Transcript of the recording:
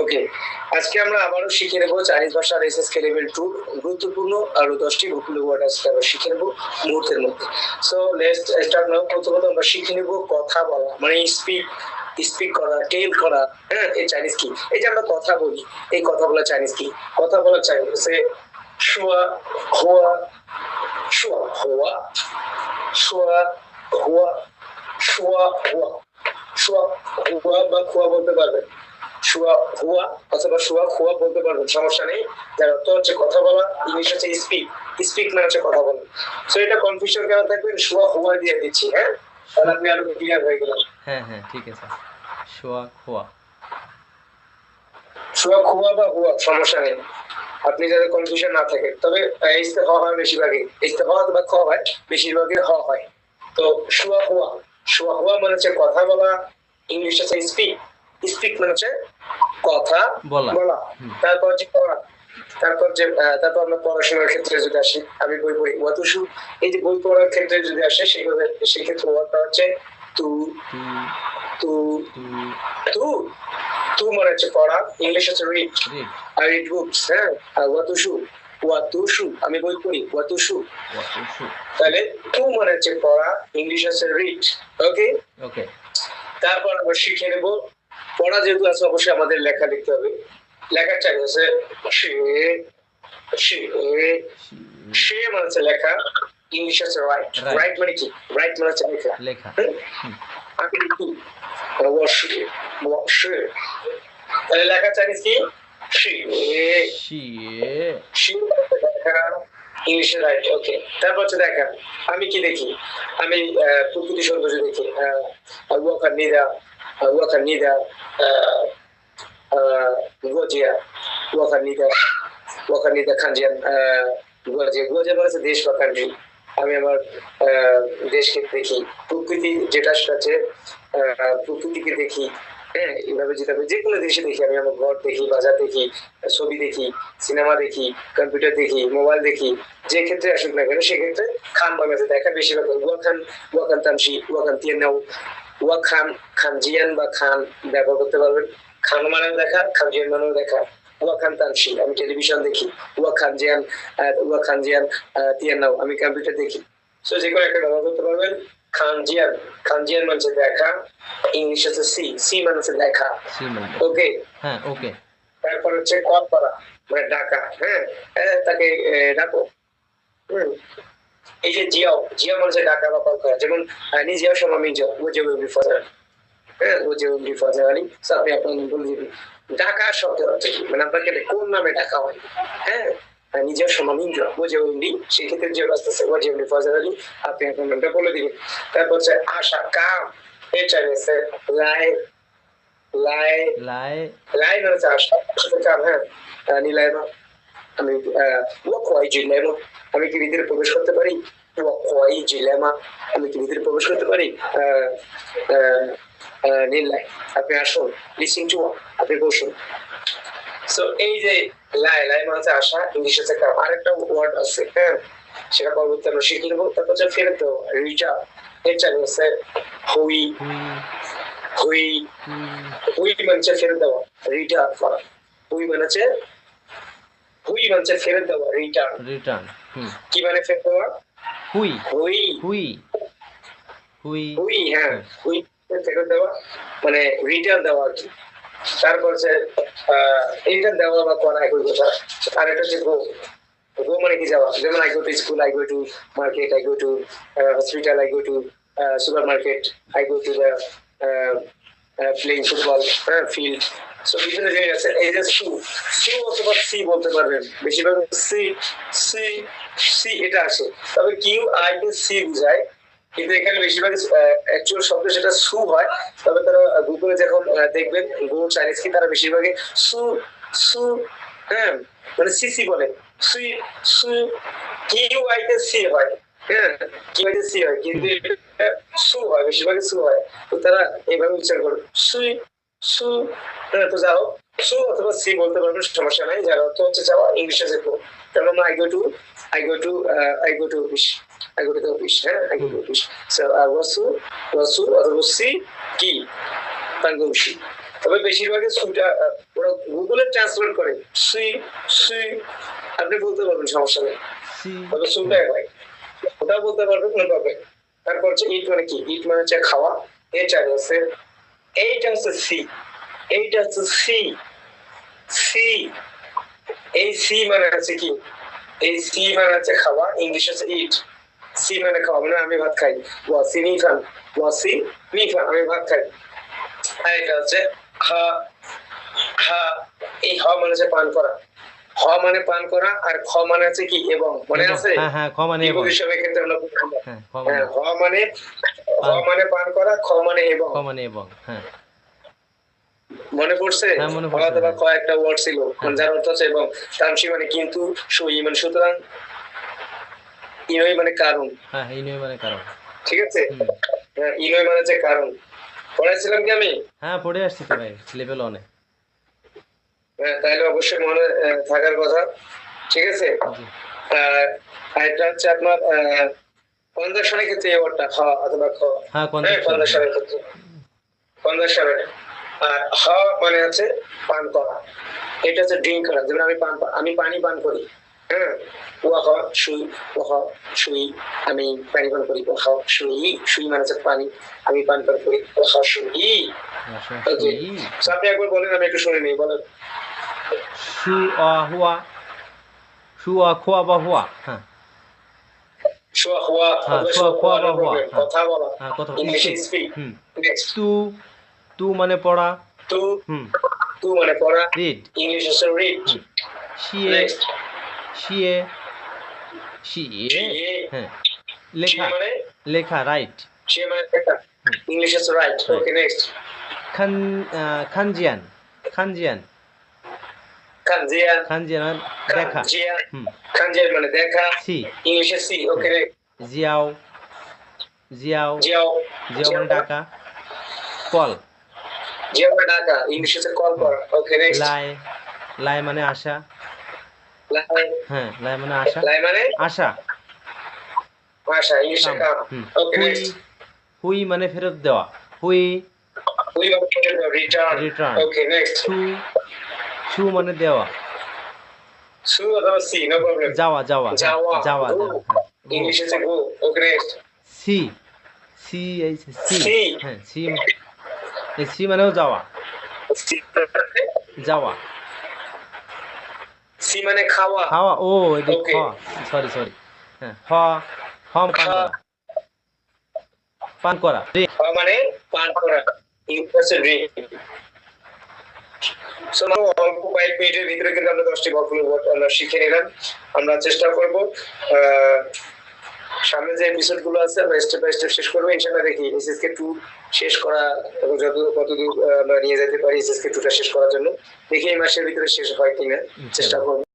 ওকে আজকে আমরা আবারও শিখে নেব চাইনিজ ভাষার এসএস কে লেভেল টু গুরুত্বপূর্ণ আরও দশটি ভুকুলো ওয়ার্ড আজকে আমরা শিখে নেব মুহূর্তের মধ্যে। সো লেটস স্টার্ট নাও প্রথমত আমরা শিখে নেব কথা বলা মানে স্পিক স্পিক করা টেল করা হ্যাঁ এই চাইনিজ কি? এই যে আমরা কথা বলি, এই কথা বলা চাইনিজ কি? কথা বলা চাইনিজ শুয়া, হোয়া শুয়া হোয়া শুয়া হোয়া শুয়া হোয়া শুয়া, হোয়া বা খোয়া বলতে পারবেন। শুয়া হুয়া অথবা শুয়া খুয়া বলতে পারবেন সমস্যা নেই। যার অর্থ হচ্ছে কথা বলা ইংলিশ হচ্ছে স্পিক স্পিক মানে হচ্ছে কথা বলা। এটা কনফিউশন কেন থাকবেন? শুয়া হুয়া দিয়ে দিচ্ছি হ্যাঁ? তাহলে আপনি আরও ক্লিয়ার হয়ে গেলেন হ্যাঁ হ্যাঁ ঠিক আছে। শোয়া খোয়া শুয়া খুয়া বা হুয়া সমস্যা নেই। আপনি যাতে কনফিউশন না থাকে। তবে হ হয় বেশিরভাগই। হ অথবা খ হয় বেশিরভাগই হ হয়। তো শুয়া হুয়া। শুয়া হুয়া মানে হচ্ছে কথা বলা ইংলিশ হচ্ছে স্পিক স্পিক মানে হচ্ছে কথা বলা। তারপর যে পড়া তারপর যে তারপর আমরা পড়াশোনার ক্ষেত্রে যদি আসি আমি বই পড়ি। ওয়াতুসু এই যে বই পড়ার ক্ষেত্রে যদি আসে সেভাবে সেক্ষেত্রে ওয়াটা হচ্ছে তু তু তু তু। মানে হচ্ছে পড়া ইংলিশ হচ্ছে read read I read books, হ্যাঁ? আর ওয়াতুসু ওয়াতুসু আমি বই পড়ি ওয়াতুসু। তাহলে তু মানে হচ্ছে পড়া ইংলিশ আছে রিড ওকে ওকে তারপর আমরা শিখে নেব পড়া যেহেতু আছে অবশ্যই আমাদের লেখা লিখতে হবে। লেখার চাই আছে। সে সে সে মানে হচ্ছে লেখা। ইংলিশ আছে রাইট রাইট মানে কি? রাইট মানে হচ্ছে লেখা। লেখা। আমি লিখি। তাহলে লেখা চাইনিজ কি? সে ইংলিশে রাইট ওকে তারপর হচ্ছে দেখা। আমি কি দেখি? আমি প্রকৃতি সৌন্দর্য দেখি। ওয়াকার নিদা দেশ বা কান্ট্রি আমি আমার দেশকে দেখি। প্রকৃতি যেটা সেটা প্রকৃতিকে দেখি। হ্যাঁ এইভাবে যেতে হবে যে কোনো দেশে দেখি। আমি আমার ঘর দেখি, বাজার দেখি, ছবি দেখি, সিনেমা দেখি, কম্পিউটার দেখি, মোবাইল দেখি, যে ক্ষেত্রে আসুক না কেন, সেক্ষেত্রে খান বাংলাতে দেখা বেশিরভাগ ওয়া খান ওয়া খান তামসি ওয়া খান তিয়েনাও ওয়া খান খান জিয়ান বা খান ব্যবহার করতে পারবেন। খান মানেও দেখা খান জিয়ান মানেও দেখা। ওয়া খান তামসি আমি টেলিভিশন দেখি। ওয়া খান জিয়ান আহ, ওয়া খান জিয়ান আমি কম্পিউটার দেখি। সো যে কোনো একটা ব্যবহার করতে পারবেন। খান জিয়ান খান মানে দেখা। ইংলিশ হচ্ছে সি সি মানে দেখা। ওকে হ্যাঁ ওকে তারপর হচ্ছে কল করা মানে ডাকা হ্যাঁ? তাকে ডাকো। হুম। এই যে জিয়াও জিয়া মানে হচ্ছে ডাকা বা কল করা যেমন আহ, নি জিয়াও সময় মিন ও যে উইল বি ফাদার হ্যাঁ যে উইল বি ফাদার আলী। আপনি আপনার নাম বলে দিবেন। ডাকা শব্দ হচ্ছে কি? মানে আপনাকে কোন নামে ডাকা হয়? হ্যাঁ নিজের ও যে উইলি সেক্ষেত্রে যে ও যে উইলি ফাজার আলী। আপনি আপনার নামটা বলে দিবেন। তারপর হচ্ছে আশা কাম এটা হচ্ছে লাই লাই লাই। লাই মানে হচ্ছে আশা কাম হ্যাঁ নিলাইমা আমি ও কয় জিলেমা আমি কি ভিতরে প্রবেশ করতে পারি? কয় জিলেমা, আমি কি ভিতরে প্রবেশ করতে পারি? নীলাই আপনি আসুন লিসিং টু আপনি বসুন। সো এই যে লাই লাই মানে আশা ইংলিশ হচ্ছে আরেকটা ওয়ার্ড আছে হ্যাঁ? সেটা পরবর্তী আমরা শিখে নেব। তারপর হচ্ছে ফেরত দেওয়া রিচা এটা হচ্ছে হুই। হুই। হুই মানে ফেরত দেওয়া রিটার্ন করা। হুই মানে হুই মানে ফেরত দেওয়া রিটার্ন রিটার্ন কি মানে ফেরত দেওয়া হুই। হুই। হুই। হুই। হুই হ্যাঁ। হুই ফেরত দেওয়া মানে রিটার্ন দেওয়া আর কি। তারপর হচ্ছে রিটার্ন দেওয়া বা করা একই কথা। আর এটা হচ্ছে গো গো মানে কি যাওয়া যেমন I go to school I go to market I go to hospital I go to super market I go to the playing football field so বিভিন্ন জায়গায় আছে এই যে সু সু অথবা সি বলতে পারবেন। বেশিরভাগ সি সি সি এটা আসে তবে কিউ আই সি বুঝায়। কিন্তু এখানে বেশিরভাগ অ্যাকচুয়াল শব্দ সেটা সু হয়। তবে তারা গুগলে যখন দেখবেন গুগল চাইনিজ কি, তারা বেশিরভাগই সু সু হ্যাঁ মানে সি সি বলে। সুই সু, কিউ আই সি হয়। হ্যাঁ হয় কিন্তু সু হয় বেশিরভাগই সু হয়। তো তারা এইভাবে উচ্চারণ সুই সু তো যাও সু অথবা সি বলতে পারবেন সমস্যা নাই যার অর্থ হচ্ছে যাওয়া ইংলিশে যেত যেমন I go to I go to I go to office I go to office হ্যাঁ I go to office so আর ওয়াসু ওয়াসু অথবা সি কি তবে বেশিরভাগই ওরা গুগলে ট্রান্সলেট করে সুই সুই আপনি বলতে পারবেন সমস্যা নেই। তবে সুইটা হয় ওটাও বলতে পারবেন কোনো প্রবলেম তারপর হচ্ছে ইট মানে কি? ইট মানে হচ্ছে খাওয়া। এটা হচ্ছে, এইটা হচ্ছে সি এইটা হচ্ছে সি সি এই সি মানে হচ্ছে কি? এই সি মানে হচ্ছে খাওয়া। ইংলিশ হচ্ছে ইট সি মানে খাওয়া। মানে আমি ভাত খাই ওয়াসি নি খান। ওয়াসি নি খান। আমি ভাত খাই আর এটা হচ্ছে হা হা। এই হ মানে হচ্ছে পান করা। হ মানে পান করা আর খ মানে আছে কি এবং মনে আছে? হ্যাঁ হ্যাঁ খ মানে হিসাবে আমরা হ্যাঁ খ মানে। হ মানে মানে পান করা খ মানে এবং। খ মানে এবং হ্যাঁ। মনে পড়ছে? মনে পড়ছে, অথবা। কয়েকটা ওয়ার্ড ছিল মানে যার অর্থ এবং তামসি মানে কিন্তু সই মানে সুতরাং ইনই মানে কারণ। হ্যাঁ মানে কারণ। ঠিক আছে? ইনই মানে হচ্ছে কারণ। পড়াইছিলাম কি আমি? হ্যাঁ পড়ে আসছি তো ভাই লেভেল অনে হ্যাঁ, তাহলে অবশ্যই মনে থাকার কথা। ঠিক আছে? আর আরেকটা হচ্ছে আপনার কনজাকশনের ক্ষেত্রে এই ওয়ার্ডটা খ অথবা খ হ্যাঁ হ্যাঁ কনজাকশনের ক্ষেত্রে। কনজাকশনের আর হ মানে হচ্ছে পান করা। এটা হচ্ছে ড্রিঙ্ক করা যেমন আমি পান আমি পানি পান করি। হ্যাঁ? ওয়া হ সুই হ সুই আমি পানি পান করি সুই সুই মানে হচ্ছে পানি। আমি পান পান করি ও হ সুই আপনি একবার বলেন আমি একটু শুনে নিই বলেন। সু অ হুয়া। খোয়া বা হুয়া হ্যাঁ শোয়া হ্যাঁ, শোয়া, খোয়া বা হ্যাঁ। কথা বলা। হ্যাঁ কথা ইংলিশে speak। স্পিক হুম। তু তু মানে পড়া। তু হুম। তু মানে পড়া। রিড ইংলিশ হচ্ছে রিড শিয়ে শিয়ে শিয়ে শিয়ে। হ্যাঁ। লেখা। মানে? লেখা রাইট মানে লেখা। ইংলিশ হচ্ছে রাইট Right. ওকে নেক্সট খান আহ, খানজিয়ান। খানজিয়ান। খানজিয়া খানজিয়ান মানে দেখা খানজিয়া মানে দেখা। সি। ইংলিশে সি ওকে জিয়াও। জিয়াও। জিয়াও। জিয়াও মানে ডাকা। কল। জিয়াও মানে ডাকা। ইংলিশ কল করা ওকে নেক্সট লাই। লাই মানে আশা। লাই। হ্যাঁ লাই মানে আশা। লাই মানে? আশা। ভাষা ইংলিশে কাম। ওকে হুই। নেক্সট হুই মানে ফেরত দেওয়া। হুই। We return Return. Okay next ছু মানে দেওয়া। সু অথবা সি নো প্রবলেম যাওয়া যাওয়া যাওয়া। যাওয়া. ইংলিশ হচ্ছে গো ওকে সি সি এই সি। সি। হ্যাঁ সি এই সি মানেও যাওয়া। যাওয়া। সি মানে খাওয়া। খাওয়া ও এটি Okay. খ সরি সরি হ্যাঁ হ হম পান খা। করা। পান করা মানে পান করা। হচ্ছে ড্রিঙ্ক অল্প কয়েক মিনিটের ভিতরে কিন্তু আমরা দশটি আমরা শিখে নিলাম। আমরা চেষ্টা করব আহ, সামনে যে এপিসোডগুলো আছে আমরা স্টেপ বাই স্টেপ শেষ করব। ইনশাল্লাহ দেখি এসএসকে টু শেষ করা এবং যত কতদূর আমরা নিয়ে যেতে পারি এসএসকে টুটা শেষ করার জন্য। দেখি এই মাসের ভিতরে শেষ হয় কিনা। চেষ্টা করব।